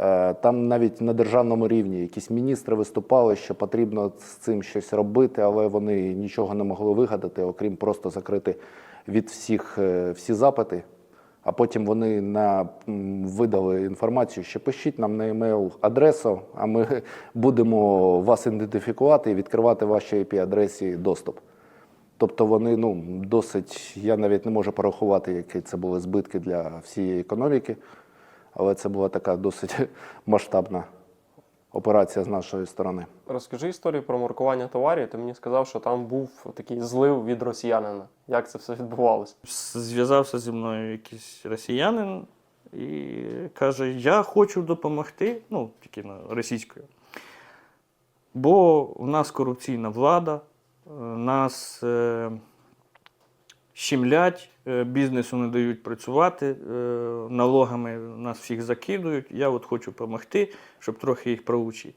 Е, Там навіть на державному рівні якісь міністри виступали, що потрібно з цим щось робити, але вони нічого не могли вигадати, окрім просто закрити від всіх е, всі запити. А потім вони на, видали інформацію, що пишіть нам на емейл адресу, а ми будемо вас ідентифікувати і відкривати вашій IP-адресі доступ. Тобто вони ну, досить, я навіть не можу порахувати, які це були збитки для всієї економіки, але це була така досить масштабна операція з нашої сторони. Розкажи історію про маркування товарів. Ти мені сказав, що там був такий злив від росіянина. Як це все відбувалося? Зв'язався зі мною якийсь росіянин і каже: Я хочу допомогти, ну, тільки на російською. Бо в нас корупційна влада, е, нас е, щемлять, е, бізнесу не дають працювати, е, налогами нас всіх закидують. Я от хочу допомогти, щоб трохи їх проучити.